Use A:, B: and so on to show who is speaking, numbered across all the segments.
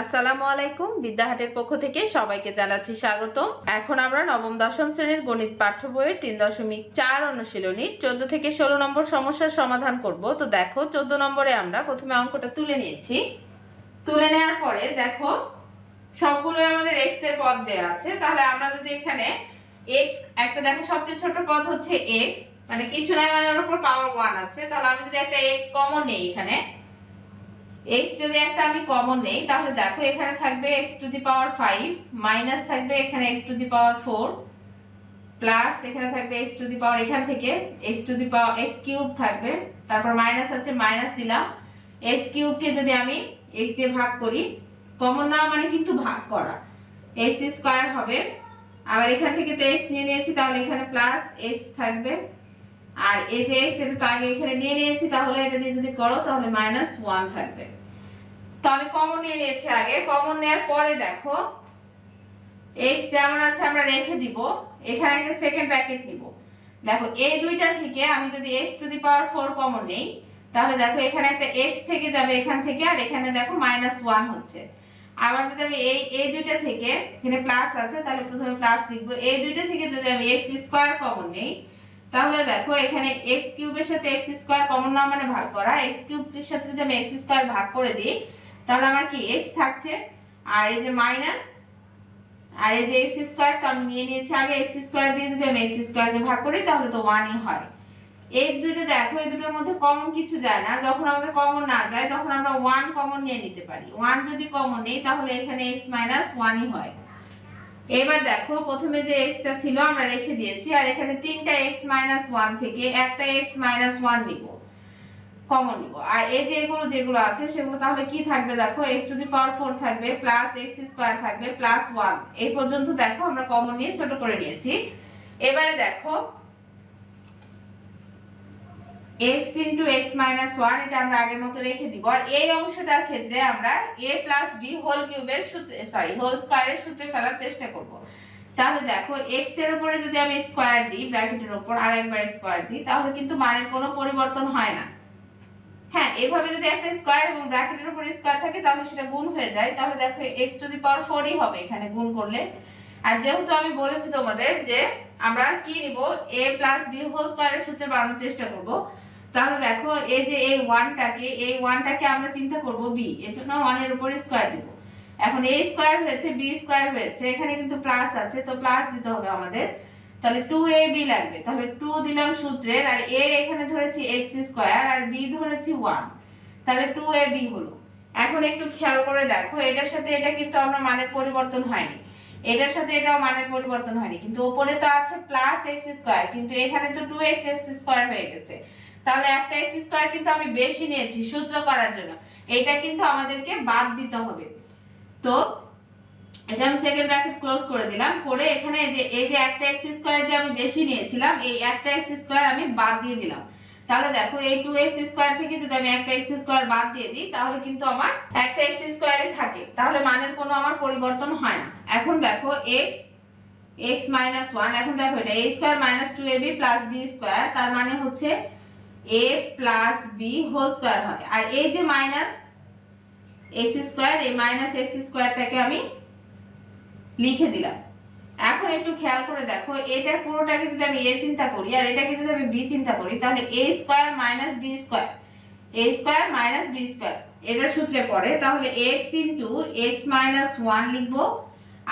A: আসসালামু আলাইকুম। বিদ্যাহাটের পক্ষ থেকে সবাইকে জানাচ্ছি স্বাগতম। এখন আমরা নবম, দশম শ্রেণির গণিত পাঠ্য বইয়ের তিন দশমিক চার অনুশীলনী চোদ্দ থেকে ষোলো নম্বর সমস্যার সমাধান করব। তো দেখো, চোদ্দ নম্বরে আমরা প্রথমে অঙ্কটা তুলে নিয়েছি। তুলে নেওয়ার পরে দেখো সবগুলো আমাদের এক্সের পদ দেওয়া আছে। তাহলে আমরা যদি এখানে এক্স একটা দেখো সবচেয়ে ছোট পদ হচ্ছে এক্স মানে কিছু নাই মানে ওর উপর পাওয়ার ওয়ান আছে। তাহলে আমি যদি একটা এক্স কমন নেই এখানে x যদি একটা আমি কমন নেই, তাহলে দেখো এখানে থাকবে x to the power 5 minus থাকবে এখানে x to the power 4 plus এখানে থাকবে x টু দি পাওয়ার এখান থেকে x to the power x cube থাকবে। তারপর মাইনাস আছে মাইনাস দিলাম। x কিউব কে যদি আমি x দিয়ে ভাগ করি কমন না মানে কিন্তু ভাগ করা। x স্কয়ার হবে। আবার এখান থেকে তো x নিয়ে নিয়েছি, তাহলে এখানে প্লাস x থাকবে। আর এই যে x এটা তো আগে এখানে নিয়ে নিয়েছি, তাহলে এটা দিয়ে যদি করো, তাহলে মাইনাস ওয়ান থাকবে। তো আমি কমন নিয়ে নিয়েছি আগে। কমন নেওয়ার পরে দেখো x যেমন আছে আমরা রেখে দিব। এখানে একটা সেকেন্ড ব্র্যাকেট নিব। দেখো, এই দুইটা থেকে আমি যদি x to the power four common নেই, তাহলে দেখো, এখানে একটা x থেকে যাবে এখান থেকে, আর এখানে দেখো মাইনাস ওয়ান হচ্ছে। আবার যদি আমি এই এই দুইটা থেকে, এখানে প্লাস আছে, তাহলে প্রথমে প্লাস লিখব। এই দুইটা থেকে যদি আমি এক্স স্কোয়ার কমন নেই তাহলে দেখো, এখানে x কিউবের সাথে x স্কয়ার কমন না মানে ভাগ করা, x কিউবের সাথে যদি আমি x স্কয়ার ভাগ করে দিই, তাহলে আমার কি x থাকছে? আর এই যে মাইনাস আর এই যে x স্কয়ার তো আমি নিয়ে নিয়েছি আগে, x স্কয়ার দিয়ে যদি আমি স্কয়ার কে ভাগ করি, তাহলে তো 1ই হয়। এই দুটো দেখো, এই দুটোর মধ্যে কমন কিছু যায় না। যখন আমাদের কমন না যায়, তখন আমরা 1 কমন নিয়ে নিতে পারি। 1 যদি কমন নেই, তাহলে এখানে x 1ই হয়। এবার দেখো, প্রথমে যে এক্সটা ছিল আমরা রেখে দিয়েছি, আর এখানে তিনটা এক্স মাইনাস ওয়ান থেকে একটা এক্স মাইনাস ওয়ান নিব কমন নিব। আর এই যে এগুলো যেগুলো আছে, সেগুলো তাহলে কি থাকবে দেখো x to the power four থাকবে প্লাস এক্স স্কোয়ার থাকবে প্লাস ওয়ান এই পর্যন্ত দেখো, আমরা কমন নিয়ে ছোট করে নিয়েছি। এবারে দেখো x into x minus 1 এটা আমরা আগের মতো রেখে দিব। আর এই অংশটার ক্ষেত্রে আমরা a plus b হোল কিউবের সূত্রে সরি হোল স্কয়ারের সূত্রে ফেলার চেষ্টা করব। তাহলে দেখো, x এর উপরে যদি আমি স্কয়ার দিই, ব্র্যাকেটের উপর আরেকবার স্কয়ার দিই, তাহলে কিন্তু মানের কোনো পরিবর্তন হয় না। হ্যাঁ এভাবে যদি একটা স্কয়ার এবং ব্র্যাকেটের উপর স্কয়ার থাকে, তাহলে সেটা গুণ হয়ে যায়। তাহলে দেখো, x টু দি পাওয়ার 4ই হবে এখানে গুণ করলে। আর যেহেতু আমি বলেছি তোমাদের যে আমরা কি নিব, a প্লাস b হোল স্কয়ারের সূত্রে বানানোর চেষ্টা করব তাহলে দেখো, এই যে এই ওয়ানটাকে এই ওয়ানটাকে আমরা চিন্তা করব বি এর জন্য ওয়ানের উপরে স্কয়ার দিব। এখন a স্কয়ার হয়েছে, b স্কয়ার হয়েছে, এখানে কিন্তু প্লাস আছে, তো প্লাস দিতে হবে আমাদের। তাহলে 2ab লাগবে। তাহলে 2 দিলাম সূত্রের, আর a এখানে ধরেছি x স্কয়ার আর b ধরেছি 1 তাহলে 2ab হলো। এখন একটু খেয়াল করে দেখো, এটার সাথে এটা কিন্তু আমরা মানের পরিবর্তন হয়নি। এটার সাথে এটাও মানের পরিবর্তন হয়নি। কিন্তু উপরে তো আছে প্লাস এক্স স্কোয়ার কিন্তু এখানে তো টু এক্স এক্স স্কোয়ার হয়ে গেছে। তাহলে একটা এক্স স্কোয়ার কিন্তু আমি বেশি নিয়েছি সূত্র করার জন্য। এটা কিন্তু আমাদেরকে বাদ দিতে হবে। তো এটা আমি সেকেন্ড ব্র্যাকেট ক্লোজ করে দিলাম। করে এখানে যে, এই যে একটা এক্স স্কয়ার যে আমি বেশি নিয়েছিলাম, এই একটা এক্স স্কয়ার আমি বাদ দিয়ে দিলাম। তাহলে দেখো এই টু এক্স স্কোয়ার থেকে যদি আমি একটা এক্স স্কোয়ার বাদ দিয়ে দিই, তাহলে কিন্তু আমার একটা এক্স স্কোয়ারই থাকে। তাহলে মানের কোনো আমার পরিবর্তন হয় না। এখন দেখো এক্স এক্স মাইনাস ওয়ান এখন দেখো এটা A square minus two A B plus B square তার মানে হচ্ছে A plus B whole square হয় আর এই যে মাইনাস এক্স স্কোয়ার এই মাইনাস এক্স স্কোয়ারটাকে আমি লিখে দিলাম। এখন একটু খেয়াল করে দেখো, এটা পুরোটাকে যদি আমি এ চিন্তা করি, আর এটাকে যদি আমি বি চিন্তা করি, তাহলে A square minus B square A square minus B square এটার সূত্রে পড়ে, তাহলে x into x minus one লিখব,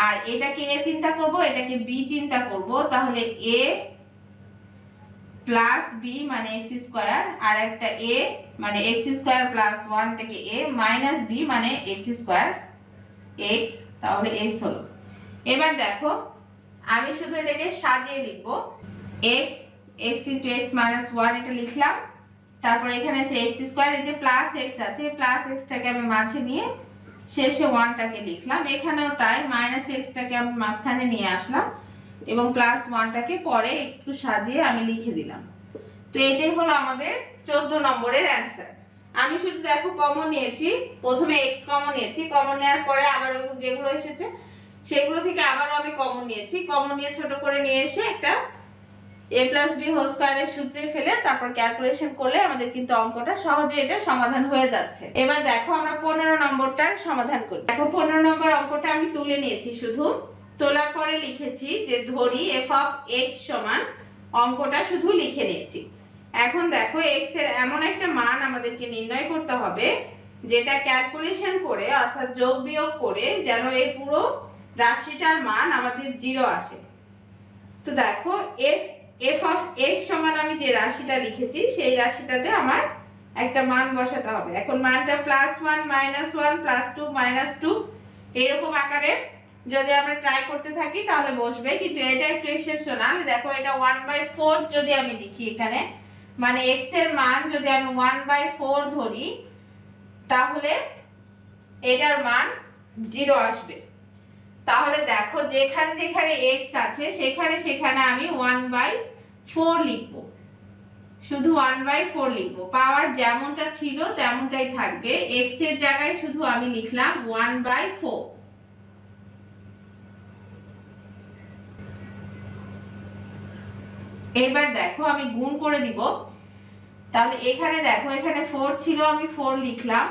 A: আর এটাকে এ চিন্তা করব, এটাকে বি চিন্তা করব, তাহলে এ প্লাস বি মানে এক্স স্কোয়ার আর একটা এ মানে এক্স স্কোয়ার প্লাস ওয়ানটাকে এ মাইনাস বি মানে এক্স স্কোয়ার এক্স তাহলে এক্স হলো। এবার দেখো, আমি শুধু এটাকে সাজিয়ে লিখব। X x into x minus one এটা লিখলাম। তারপর এখানে আছে এক্স স্কোয়ার যে প্লাস এক্স আছে প্লাস এক্সটাকে আমি মাঝে নিয়ে শেষে ওয়ানটাকে লিখলাম। এখানেও তাই মাইনাস এক্সটাকে আমি মাঝখানে নিয়ে আসলাম। এবং প্লাস ওয়ানটাকে পরে একটু সাজিয়ে আমি লিখে দিলাম। তো এটাই হলো আমাদের চোদ্দ নম্বরের অ্যান্সার আমি শুধু দেখো কমন নিয়েছি, প্রথমে এক্স কমন নিয়েছি কমন নেওয়ার পরে আবার যেগুলো এসেছে, সেগুলো থেকে আবারও আমি কমন নিয়েছি। কমন নিয়ে ছোট করে নিয়ে এসে একটা এ প্লাস বি হোল স্কোয়ারের সূত্রে ফেলে তারপর ক্যালকুলেশন করলে আমাদের কিন্তু অঙ্কটা সহজে এটা সমাধান হয়ে যাচ্ছে। এবার দেখো আমরা পনেরো নম্বরটার সমাধান করি। দেখো পনেরো নম্বর অঙ্কটা আমি তুলে নিয়েছি শুধু। তোলার পরে লিখেছি যে ধরি এফ অফ এক্স সমান অঙ্কটা শুধু লিখে নিয়েছি। এখন দেখো এক্সের এমন একটা মান আমাদেরকে নির্ণয় করতে হবে, যেটা ক্যালকুলেশন করে অর্থাৎ যোগ বিয়োগ করে যেন এই পুরো রাশিটার মান আমাদের জিরো আসে। তো দেখো এফ এফ অফ এক্স সমান আমি যে রাশিটা লিখেছি, সেই রাশিটাতে আমার একটা মান বসাতে হবে। এখন মানটা plus one minus one plus two minus two এরকম আকারে যদি আমরা ট্রাই করতে থাকি, তাহলে বসবে। কিন্তু এটা একটু এক্সেপশনাল দেখো, এটা ওয়ান বাই ফোর যদি আমি লিখি এখানে মানে এক্সের মান যদি আমি ওয়ান বাই ফোর ধরি, তাহলে এটার মান জিরো আসবে। তাহলে দেখো, যেখানে যেখানে এক্স আছে, সেখানে সেখানে আমি ওয়ান বাই ফোর লিখব। শুধু ওয়ান বাই ফোর লিখব। পাওয়ার যেমনটা ছিল, তেমনটাই থাকবে। এক্সের জায়গায় শুধু আমি লিখলাম ওয়ান বাই ফোর এবার দেখো আমি গুণ করে দিব। তাহলে এখানে দেখো, এখানে ফোর ছিল, আমি ফোর লিখলাম।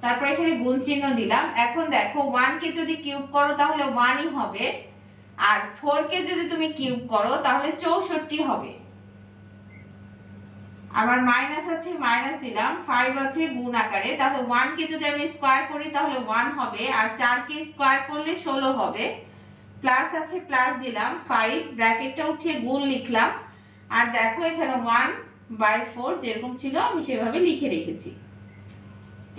A: তারপর এখানে গুণ চিহ্ন দিলাম। এখন দেখো ওয়ান কে যদি কিউব করো তাহলে ওয়ানই হবে। আর ফোর কে যদি তুমি কিউব করো তাহলে চৌষট্টি হবে। আবার মাইনাস আছে মাইনাস দিলাম। ফাইভ আছে গুণ আকারে। তাহলে ওয়ান কে যদি আমি স্কোয়ার করি তাহলে ওয়ান হবে। আর চার কে স্কোয়ার করলে ষোলো হবে। প্লাস আছে প্লাস দিলাম ফাইভ ব্র্যাকেটটা উঠিয়ে গুণ লিখলাম। আর দেখো এখানে ওয়ান বাই ফোর যেরকম ছিল, আমি সেভাবে লিখে রেখেছি।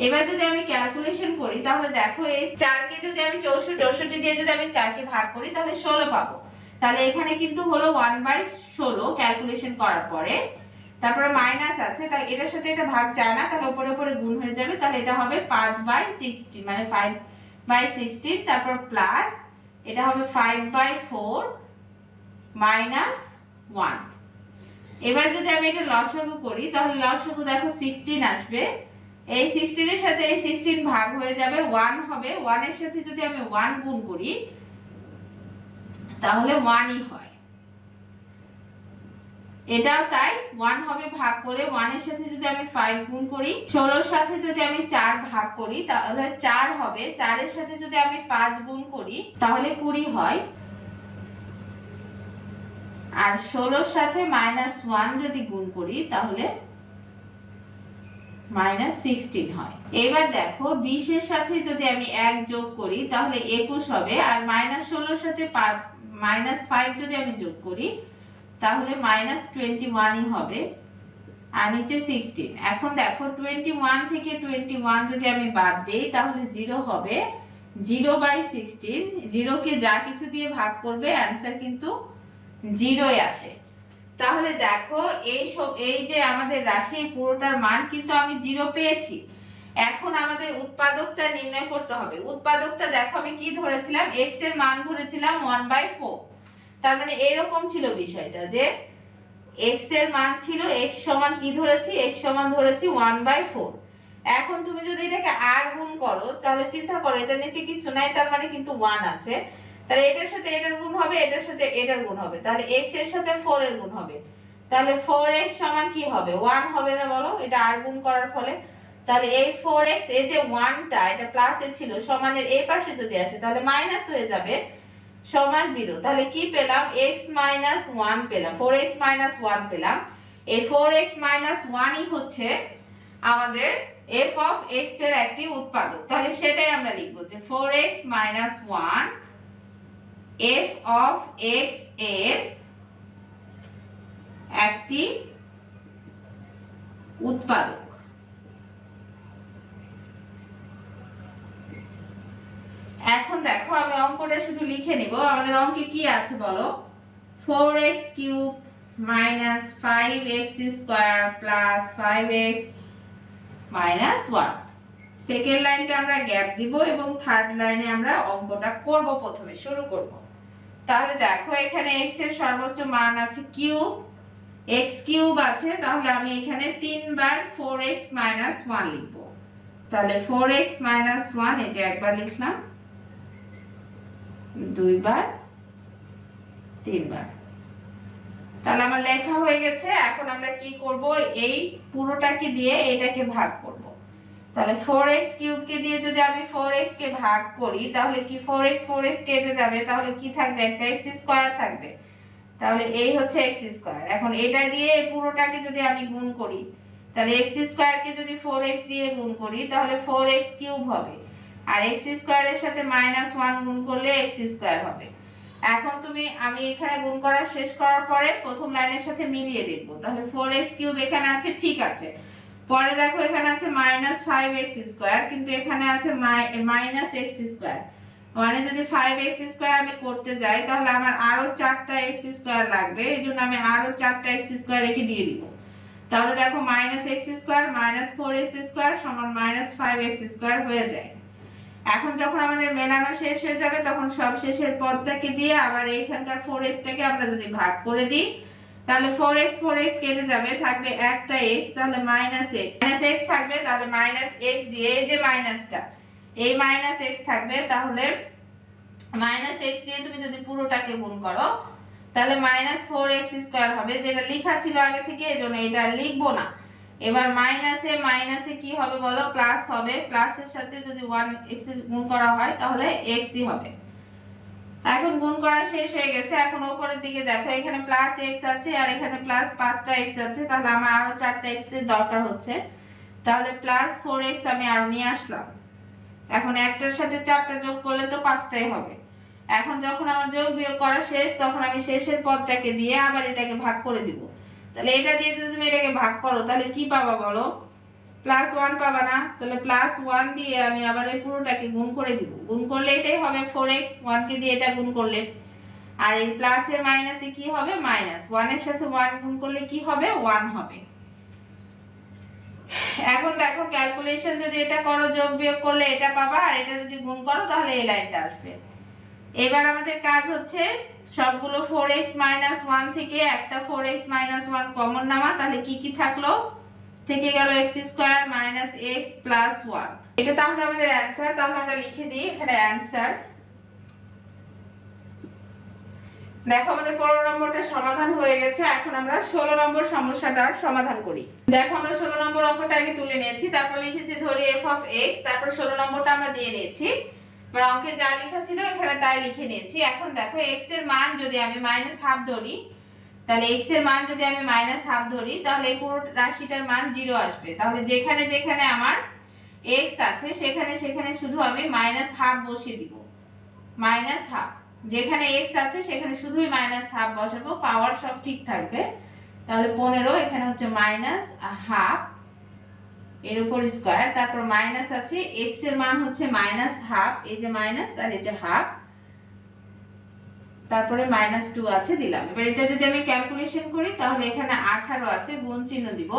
A: এবার যদি আমি ক্যালকুলেশন করি, তাহলে দেখো এই চারকে যদি আমি চৌষট্টি চৌষট্টি দিয়ে যদি আমি চারকে ভাগ করি, তাহলে ষোলো পাবো। তাহলে এখানে কিন্তু হলো ওয়ান বাই ষোলো ক্যালকুলেশন করার পরে। তারপরে মাইনাস আছে, তাই এটার সাথে এটা ভাগ যায় না, তাহলে উপরে উপরে গুণ হয়ে যাবে, তাহলে এটা হবে পাঁচ বাই সিক্সটিন মানে ফাইভ বাই সিক্সটিন তারপর প্লাস এটা হবে five by four minus one এবার যদি আমি এটা লসাগু করি, তাহলে লসাগু দেখো সিক্সটিন আসবে। এই সিক্সটিনের সাথে এই সিক্সটিন ভাগ হয়ে যাবে ওয়ান হবে। ওয়ানের সাথে যদি আমি ওয়ান গুণ করি, তাহলে ওয়ানই হয়। এটাও তাই ওয়ান হবে ভাগ করে ওয়ানের সাথে যদি আমি ফাইভ গুণ করি, ষোলোর সাথে যদি আমি চার ভাগ করি, তাহলে চার হবে। চারের সাথে যদি আমি পাঁচ গুণ করি, তাহলে কুড়ি হয়। আর ষোলোর সাথে মাইনাস ওয়ান যদি গুণ করি, তাহলে মাইনাস সিক্সটিন হয়। এবার দেখো, বিশের সাথে যদি আমি এক যোগ করি, তাহলে একুশ হবে। আর মাইনাস ষোলোর সাথে মাইনাস ফাইভ যদি আমি যোগ করি, তাহলে মাইনাস টোয়েন্টি ওয়ানই হবে। আর নিচে সিক্সটিন এখন দেখো টোয়েন্টি ওয়ান থেকে টোয়েন্টি ওয়ান যদি আমি বাদ দিই, তাহলে জিরো হবে। জিরো বাই সিক্সটিন জিরোকে যা কিছু দিয়ে ভাগ করবে অ্যান্সার কিন্তু জিরোই আসে। তাহলে দেখো, এই সব এই যে আমাদের রাশি, পুরোটার মান কিন্তু আমি জিরো পেয়েছি। এখন আমাদের উৎপাদকটা নির্ণয় করতে হবে। উৎপাদকটা দেখো, আমি কি ধরেছিলাম? এক্সের মান ধরেছিলাম ওয়ান বাই ফোর তার মানে এরকম ছিল বিষয়টা যে এক্সের মান ছিল এক্স সমান কি ধরেছি? এক্স সমান ধরেছি ওয়ান বাই ফোর এখন তুমি যদি এটাকে আর গুণ করো, তাহলে চিন্তা করো, এটা নিচে কিছু নাই, তার মানে কিন্তু ওয়ান আছে। তাহলে এটার সাথে এটার গুণ হবে, এটার সাথে এটার গুণ হবে। তাহলে এক্সের সাথে ফোর এর গুণ হবে। তাহলে ফোর এক্স সমান কি হবে? ওয়ান হবে না বলো? এটা আর গুণ করার ফলে। তাহলে এই ফোর এক্স এই যে ওয়ানটা এটা প্লাসে ছিল, সমানের এই পাশে যদি আসে, তাহলে মাইনাস হয়ে যাবে সমান জিরো তাহলে কি পেলাম? এক্স মাইনাস ওয়ান পেলাম। ফোর এক্স মাইনাস ওয়ান পেলাম। এই ফোর এক্স মাইনাস ওয়ানই হচ্ছে আমাদের এফ অফ এক্সের একটি উৎপাদক। তাহলে সেটাই আমরা লিখব যে four x minus one F of এক্সের একটি উৎপাদক। এখন দেখো আমি অঙ্কটা শুধু লিখে নিব। আমাদের অঙ্কে কি আছে বলো? Four x cube minus five x square plus five x minus one second লাইনটা আমরা গ্যাপ দিব এবং থার্ড লাইনে আমরা অঙ্কটা করব প্রথমে, শুরু করব। তাহলে দেখো, এখানে এক্সের সর্বোচ্চ মান আছে কিউব এক্স কিউব আছে, তাহলে আমি এখানে তিনবার ফোর এক্স মাইনাস ওয়ান লিখব। তাহলে ফোর এক্স মাইনাস ওয়ান এই যে একবার লিখলাম, দুইবার, তিনবার। তাহলে আমার লেখা হয়ে গেছে, এখন আমরা কি করব? এই পুরোটাকে দিয়ে এটাকে ভাগ করব। তাহলে ফোর এক্স কিউবকে দিয়ে যদি আমি ফোর কে ভাগ করি, তাহলে কি ফোর এক্স ফোর এক্স কেটে যাবে? তাহলে কি থাকবে? একটা এক্স স্কোয়ার থাকবে। তাহলে এই হচ্ছে এক্স স্কোয়ার এখন এটা দিয়ে পুরোটাকে যদি আমি গুণ করি, তাহলে এক্স স্কোয়ারকে যদি ফোর এক্স দিয়ে গুণ করি, তাহলে ফোর এক্স কিউব হবে। আর এক্স স্কোয়ারের সাথে মাইনাস ওয়ান গুণ করলে এক্স স্কোয়ার হবে। এখন তুমি, আমি এখানে গুণ করা শেষ করার পরে প্রথম লাইনের সাথে মিলিয়ে দেখব। তাহলে ফোর এক্স কিউব এখানে আছে, ঠিক আছে। পরে দেখো এখানে আছে মাইনাস ফাইভ এক্স স্কোয়ার কিন্তু এখানে আছে মাইনাস এক্স স্কোয়ার মানে যদি ফাইভ এক্স স্কোয়ার আমি করতে যাই, তাহলে আমার আরও চারটা এক্স স্কোয়ার লাগবে, এই জন্য আমি আরও চারটা এক্স স্কোয়ার রেখে দিয়ে দিব। তাহলে দেখো minus x square minus four x square সমান মাইনাস ফাইভ এক্স স্কোয়ার হয়ে যায়। এখন যখন আমাদের মেলানো শেষ হয়ে যাবে, তখন সব শেষের পদটাকে দিয়ে আবার এইখানকার ফোর এক্সটাকে আমরা যদি ভাগ করে দিই তাহলে ফোর এক্স ফোর এক্স কেটে যাবে, থাকবে একটা এক্স তাহলে মাইনাস এক্স মাইনাস এক্স থাকবে, তাহলে মাইনাস এক্স দিয়ে এই যে মাইনাসটা এই মাইনাস এক্স থাকবে, তাহলে মাইনাস এক্স দিয়ে তুমি যদি পুরোটাকে গুণ করো, তাহলে মাইনাস ফোর এক্স স্কোয়ার হবে, যেটা লেখা ছিল আগে থেকে এই জন্য এটা লিখব না। এবার মাইনাসে মাইনাসে কি হবে বলো? প্লাস হবে। প্লাসের সাথে যদি ওয়ান এক্স গুণ করা হয়, তাহলে এক্সই হবে। এখন গুণ করা শেষ হয়ে গেছে। এখন উপরের দিকে দেখো, এখানে প্লাস এক্স আছে আর এখানে প্লাস পাঁচটা এক্স আছে। তাহলে আমার আরও চারটা এক্সের দরকার হচ্ছে। তাহলে প্লাস ফোর এক্স আমি আরও নিয়ে আসলাম। এখন একটার সাথে চারটা যোগ করলে তো পাঁচটাই হবে। এখন যখন আমার যোগ বিয়োগ করা শেষ, তখন আমি শেষের পদটাকে দিয়ে আবার এটাকে ভাগ করে দিব। তাহলে এটা দিয়ে যদি তুমি এটাকে ভাগ করো, তাহলে কি পাবা বলো? প্লাস ওয়ান পাবা না, তাহলে প্লাস ওয়ান দিয়ে আমি আবার এই পুরোটাকে গুণ করে দিব। গুণ করলে এটাই হবে ফোর এক্স ওয়ানকে দিয়ে এটা গুণ করলে। আর এই প্লাসে মাইনাসে কি হবে? মাইনাস ওয়ানের সাথে ওয়ান গুণ করলে কি হবে? ওয়ান হবে। এখন দেখো ক্যালকুলেশন যদি এটা করো, যোগ বিয়োগ করলে এটা পাবা, আর এটা যদি গুণ করো, তাহলে এই লাইনটা আসবে। এবার আমাদের কাজ হচ্ছে সবগুলো ফোর এক্স মাইনাস ওয়ান থেকে একটা four x minus one common নামা, তাহলে কি কি থাকল? থেকে গেল x square minus x plus one. এটা তাহলে আমাদের অ্যান্সার, তাহলে আমরা লিখে দিই এখানে অ্যান্সার। দেখো আমাদের পনেরো নম্বরটা সমাধান হয়ে গেছে, এখন আমরা ষোলো নম্বর সমস্যাটার সমাধান করি। দেখো আমরা ষোলো নম্বর অঙ্কটা আগে তুলে নিয়েছি, তারপর লিখেছি ধরি এফ অফ এক্স তারপর ষোলো নম্বরটা আমরা দিয়ে নিয়েছি। এবার অঙ্কে যা লেখা ছিল এখানে তাই লিখে নিয়েছি। এখন দেখো এক্সের মান যদি আমি মাইনাস হাফ ধরি তাহলে এক্সের মান যদি আমি মাইনাস হাফ ধরি, তাহলে এই পুরো রাশিটার মান জিরো আসবে। তাহলে যেখানে যেখানে আমার এক্স আছে, সেখানে সেখানে শুধু আমি মাইনাস হাফ বসিয়ে দিব। মাইনাস হাফ যেখানে এক্স আছে, সেখানে শুধুই মাইনাস হাফ বসাবো। পাওয়ার সব ঠিক থাকবে। তাহলে পনেরো, এখানে হচ্ছে মাইনাস হাফ এর উপর স্কোয়ার তারপর মাইনাস আছে এক্সের মান হচ্ছে মাইনাস হাফ এই যে মাইনাস আর এই যে হাফ তারপরে মাইনাস টু আছে দিলাম। এবার এটা যদি আমি ক্যালকুলেশন করি, তাহলে এখানে আঠারো আছে, গুণ চিহ্ন দিব।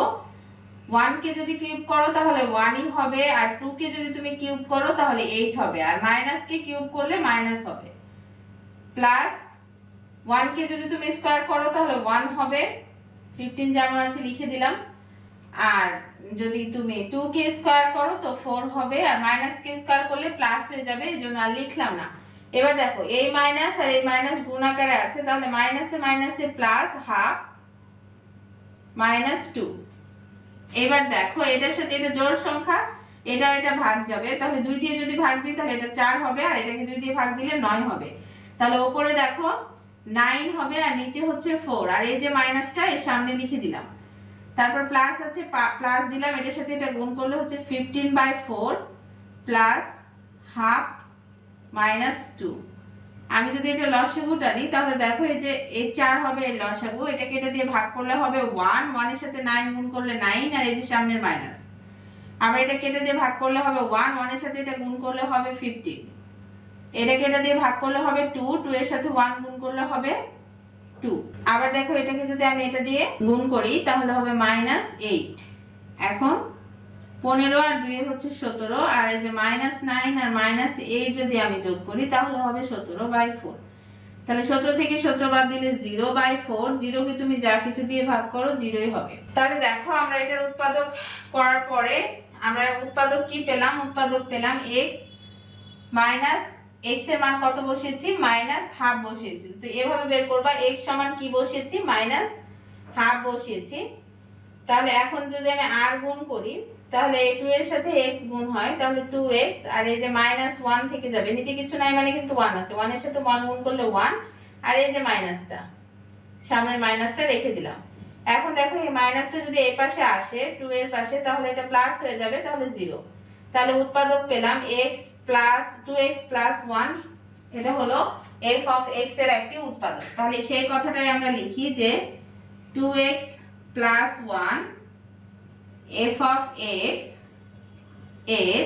A: ওয়ান কে যদি কিউব করো, তাহলে ওয়ানই হবে, আর টু কে যদি তুমি কিউব করো, তাহলে এইট হবে। আর মাইনাস কে কিউব করলে মাইনাস হবে। প্লাস ওয়ান কে যদি তুমি স্কোয়ার করো, তাহলে ওয়ান হবে। ফিফটিন যেমন আছে, লিখে দিলাম। আর যদি তুমি টু কে স্কোয়ার করো, তো ফোর হবে। আর মাইনাস কে স্কোয়ার করলে প্লাস হয়ে যাবে, এই জন্য আর লিখলাম না। এবার দেখো এই মাইনাস আর এই মাইনাস গুণ আকারে আছে, তাহলে মাইনাসে মাইনাসে প্লাস হাফ মাইনাস টু এবার দেখো, এটার সাথে এটা জোড় সংখ্যা এটা এটা ভাগ যাবে, তাহলে দুই দিয়ে যদি ভাগ দিই, তাহলে এটা চার হবে, আর এটাকে দুই দিয়ে ভাগ দিলে নয় হবে। তাহলে ওপরে দেখো নাইন হবে আর নিচে হচ্ছে ফোর আর এই যে মাইনাসটা এর সামনে লিখে দিলাম। তারপর প্লাস আছে প্লাস দিলাম, এটার সাথে এটা গুণ করলে হচ্ছে fifteen by four plus half minus two. আমি যদি এটা লসাগু টানি, তাহলে দেখো এই যে এই চার হবে এই লসাগু এটাকে এটা দিয়ে ভাগ করলে হবে ওয়ান ওয়ানের সাথে নাইন গুণ করলে নাইন, আর এই যে সামনের মাইনাস। আবার এটা কেটে দিয়ে ভাগ করলে হবে ওয়ান ওয়ানের সাথে এটা গুণ করলে হবে ফিফটিন। এটাকে এটা দিয়ে ভাগ করলে হবে টু টু এর সাথে ওয়ান গুণ করলে হবে টু। আবার দেখো এটাকে যদি আমি এটা দিয়ে গুণ করি, তাহলে হবে মাইনাস এইট। এখন পনেরো আর দুই হচ্ছে সতেরো, আর এই যে মাইনাস নাইন আর মাইনাস এইট যদি আমি যোগ করি, তাহলে হবে সতেরো বাই ফোর তাহলে সতেরো থেকে সতেরো বাদ দিলে জিরো বাই ফোর জিরোকে তুমি যা কিছু দিয়ে ভাগ করো জিরোই হবে। তাহলে দেখো আমরা এটার উৎপাদক করার পরে আমরা উৎপাদক কি পেলাম? উৎপাদক পেলাম এক্স মাইনাস এক্সের মান কত বসেছি মাইনাস হাফ বসিয়েছি। তো এভাবে বের করবা এক্স সমান কি বসিয়েছি? মাইনাস হাফ বসিয়েছি। তাহলে এখন যদি আমি আর গুণ করি, তাহলে টু এর সাথে এক্স গুণ হয়, তাহলে টু এক্স আর এই যে মাইনাস ওয়ান থেকে যাবে, নিচে কিছু নাই মানে কিন্তু ওয়ান আছে। ওয়ানের সাথে ওয়ান গুণ করলে ওয়ান আর এই যে মাইনাসটা সামনের মাইনাসটা রেখে দিলাম। এখন দেখো, এই মাইনাসটা যদি এই পাশে আসে টু এর পাশে, তাহলে এটা প্লাস হয়ে যাবে, তাহলে জিরো তাহলে উৎপাদক পেলাম x plus two x plus one এটা হলো এফ অফ এক্সের একটি উৎপাদক। তাহলে সেই কথাটাই আমরা লিখি যে two x plus one f of এক্সের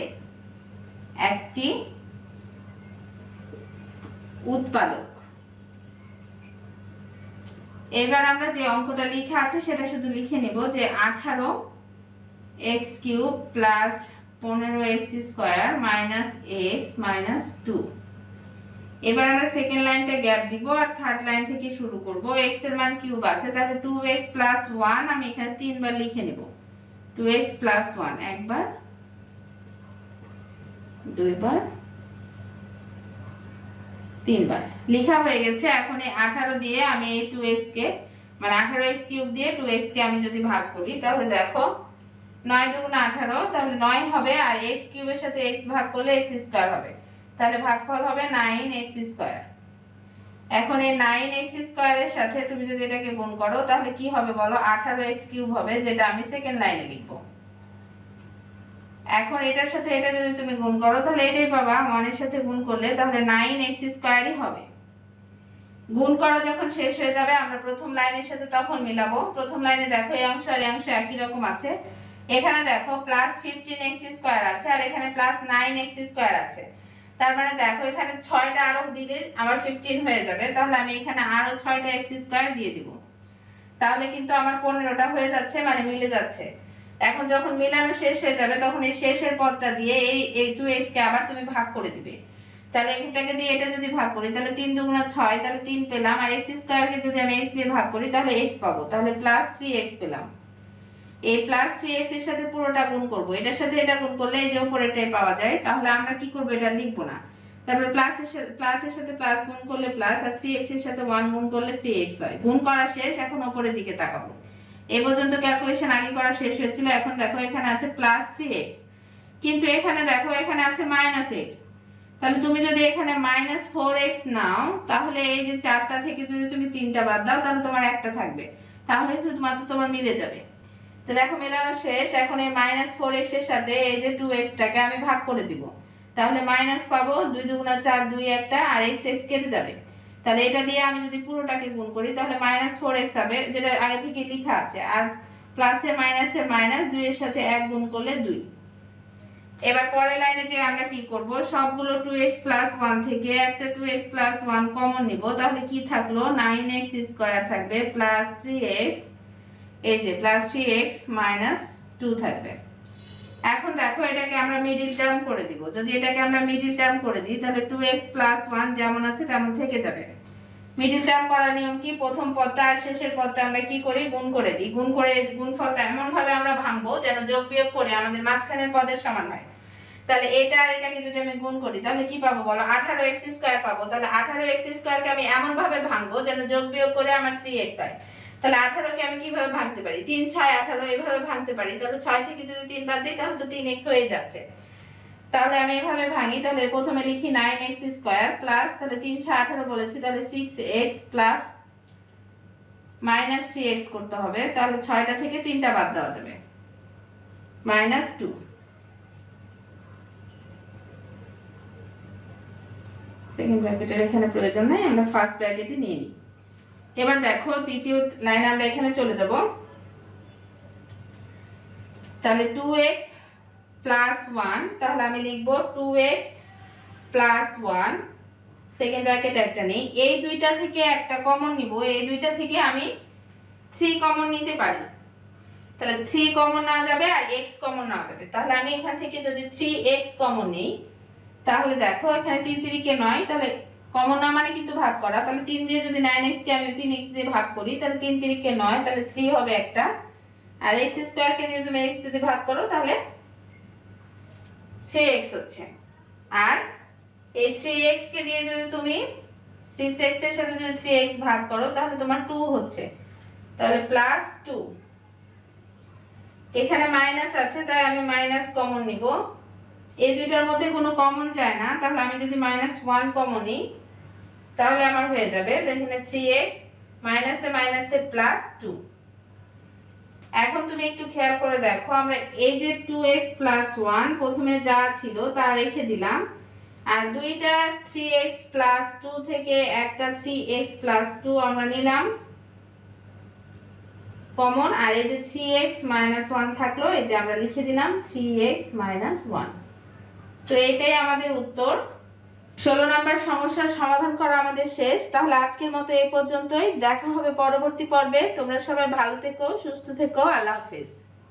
A: একটি উৎপাদক। এবার আমরা যে অঙ্কটা লিখে আছে, সেটা শুধু লিখে নেব যে আঠারো এক্স কিউব প্লাস পনেরো x square minus x minus two এবার আমরা সেকেন্ড লাইনটা গ্যাপ দিব আর থার্ড লাইন থেকে শুরু করব। এক্সের মান কিউব আছে, তাহলে টু এক্স প্লাস ওয়ান আমি এখানে তিনবার লিখে নেব। টু এক্স প্লাস ওয়ান একবার, দুইবার, তিনবার। লেখা হয়ে গেছে, এখন এই আঠারো দিয়ে আমি এই টু এক্স কে মানে আঠারো এক্স কিউব দিয়ে টু এক্স কে আমি যদি ভাগ করি, তাহলে দেখো, নয় দুগুণ আঠারো, তাহলে নয় হবে, আর এক্স কিউবের সাথে এক্স ভাগ করলে এক্স স্কোয়ার হবে। তাহলে ভাগফল হবে নাইন এক্স স্কোয়ার। এখন এই নাইন এক্স স্কোয়ারের সাথে তুমি যদি এটাকে গুণ করো, তাহলে কি হবে বলো? আঠারো এক্স কিউব হবে, যেটা আমি সেকেন্ড লাইনে লিখব। এখন এটার সাথে এটা যদি তুমি গুণ করো, তাহলে এটাই পাবা ওয়ানের সাথে গুণ করলে, তাহলে নাইন এক্স স্কোয়ারই হবে। গুণ করা যখন শেষ হয়ে যাবে, আমরা প্রথম লাইনের সাথে তখন মিলাবো। প্রথম লাইনে দেখো, এই অংশ আর এই অংশ একই রকম আছে। এখানে দেখো প্লাস ফিফটিন এক্স স্কোয়ার আছে, আর এখানে প্লাস নাইন এক্স স্কোয়ার আছে। তার মানে দেখো, এখানে ছয়টা আরও দিলে আবার ফিফটিন হয়ে যাবে। তাহলে আমি এখানে আরও ছয়টা এক্স স্কোয়ার দিয়ে দিব। তাহলে কিন্তু আমার পনেরোটা হয়ে যাচ্ছে মানে মিলে যাচ্ছে। এখন যখন মিলানো শেষ হয়ে যাবে, তখন এই শেষের পদটা দিয়ে এই এই টু এক্স কে আবার তুমি ভাগ করে দিবে। তাহলে এটাকে দিয়ে এটা যদি ভাগ করি, তাহলে তিন দুগুণা ছয়, তাহলে তিন পেলাম। আর এক্স স্কোয়ারকে যদি আমি এক্স দিয়ে ভাগ করি, তাহলে এক্স পাবো। তাহলে প্লাস থ্রি এক্স পেলাম। এই প্লাস থ্রি এক্সের সাথে পুরোটা গুণ করব। এটার সাথে এটা গুণ করলে এই যে উপরেরটাই পাওয়া যায়, তাহলে আমরা কি করব? এটা লিখব না। তারপরে প্লাস এর সাথে প্লাস এর সাথে প্লাস গুণ করলে প্লাস আর থ্রি এক্সের সাথে ওয়ান গুণ করলে থ্রি এক্স হয়। গুণ করা শেষ, এখন উপরের দিকে তাকাবো। এই পর্যন্ত ক্যালকুলেশন আগে করা শেষ হয়েছিল, এখন দেখো এখানে আছে প্লাস থ্রি এক্স কিন্তু এখানে দেখো, এখানে আছে মাইনাস এক্স তাহলে তুমি যদি এখানে মাইনাস ফোর এক্স নাও, তাহলে এই যে চারটা থেকে যদি তুমি তিনটা বাদ দাও, তাহলে তোমার একটা থাকবে। তাহলে শুধুমাত্র তোমার মিলে যাবে। তো দেখো মেলানো শেষ, এখন এই মাইনাস ফোর এক্সের সাথে এই যে টু এক্সটাকে আমি ভাগ করে দিব। তাহলে মাইনাস পাবো দুই দুগুণা চার দুই একটা, আর এক্স এক্স কেটে যাবে। তাহলে এটা দিয়ে আমি যদি পুরোটাকে গুণ করি, তাহলে মাইনাস ফোর এক্স হবে, যেটা আগে থেকে লেখা আছে, আর প্লাসে মাইনাসে মাইনাস দুইয়ের সাথে এক গুণ করলে দুই। এবার পরের লাইনে যে আমরা কি করব, সবগুলো টু এক্স প্লাস ওয়ান থেকে একটা two x plus one common নিব, তাহলে কি থাকল? নাইন এক্স স্কোয়ার থাকবে প্লাস থ্রি এক্স এই যে plus three x minus two থাকবে। এখন দেখো এটাকে আমরা মিডিল টার্ম করে দিব। যদি এটাকে আমরা মিডিল টার্ম করে দিই, তাহলে টু এক্স প্লাস ওয়ান যেমন আছে তেমন থেকে যাবে। মিডিল টার্ম করার নিয়ম কি? প্রথম পদটা আর শেষের পদটা আমরা কি করি? গুণ করে দিই। গুণ করে গুণফলটা এমন ভাবে আমরা ভাঙবো যেন যোগ বিয়োগ করে আমাদের মাঝখানের পদের সমান হয়। তাহলে এটা আর এটাকে যদি আমি গুণ করি, তাহলে কি পাবো বলো? আঠারো এক্স স্কোয়ার পাবো। তাহলে আঠারো এক্স স্কোয়ারকে আমি এমন ভাবে ভাঙবো যেন যোগ বিয়োগ করে আমার থ্রি এক্স হয়। তাহলে আঠারোকে আমি কীভাবে ভাঙতে পারি? তিন, ছয়, আঠারো এভাবে ভাঙতে পারি। তাহলে ছয় থেকে যদি তিন বাদ দিই, তাহলে তো তিন এক্স হয়ে যাচ্ছে। তাহলে আমি এভাবে ভাঙি, তাহলে প্রথমে লিখি নাইন এক্স স্কোয়ার প্লাস, তাহলে তিন, ছয়, আঠারো বলেছি, তাহলে six x plus minus three x করতে হবে। তাহলে ছয়টা থেকে তিনটা বাদ দেওয়া যাবে। Minus two. সেকেন্ড ব্র্যাকেটের এখানে প্রয়োজন নেই, আমরা ফার্স্ট ব্র্যাকেটে নিয়ে নিই। এবার দেখো দ্বিতীয় লাইন আমরা এখানে চলে যাব। তাহলে টু এক্স প্লাস ওয়ান তাহলে আমি লিখব two x plus one second bracket একটা নেই। এই দুইটা থেকে একটা কমন নিব, এই দুইটা থেকে আমি থ্রি কমন নিতে পারি। তাহলে থ্রি কমন না যাবে আর এক্স কমন না যাবে। তাহলে আমি এখান থেকে যদি থ্রি এক্স কমন নিই, তাহলে দেখো এখানে তিন তিরিকে নয়, তাহলে কমন না মানে কিন্তু ভাগ করা। তাহলে তিন দিয়ে যদি নাইন এক্স কে আমি তিন এক্স দিয়ে ভাগ করি, তাহলে তিন তিরিকে নয়, তাহলে থ্রি হবে একটা। আর এক্স স্কোয়ারকে যদি তুমি এক্স যদি ভাগ করো, তাহলে থ্রি এক্স হচ্ছে। আর এই থ্রি এক্স কে দিয়ে যদি তুমি সিক্স এক্সের সাথে যদি থ্রি এক্স ভাগ করো, তাহলে তোমার টু হচ্ছে। তাহলে প্লাস টু এখানে মাইনাস আছে, তাই আমি মাইনাস কমন নিব। এই দুইটার মধ্যে কোনো কমন যায় না, তাহলে আমি যদি মাইনাস ওয়ান কমন নিই, তাহলে আমার হয়ে যাবে এখানে থ্রি এক্স মাইনাসে মাইনাসে প্লাস টু এখন তুমি একটু খেয়াল করে দেখো, আমরা এই যে টু এক্স প্লাস ওয়ান প্রথমে যা ছিল তা রেখে দিলাম, আর দুইটা থ্রি এক্স প্লাস টু থেকে একটা থ্রি এক্স প্লাস টু আমরা নিলাম কমন আর এই যে থ্রি এক্স মাইনাস ওয়ান থাকল, এই যে আমরা লিখে দিলাম থ্রি এক্স মাইনাস ওয়ান তো এটাই আমাদের উত্তর। ষোলো নম্বর সমস্যার সমাধান করা আমাদের শেষ। তাহলে আজকের মতো এ পর্যন্তই। দেখা হবে পরবর্তী পর্বে। তোমরা সবাই ভালো থেকো, সুস্থ থেকো। আল্লাহ হাফেজ।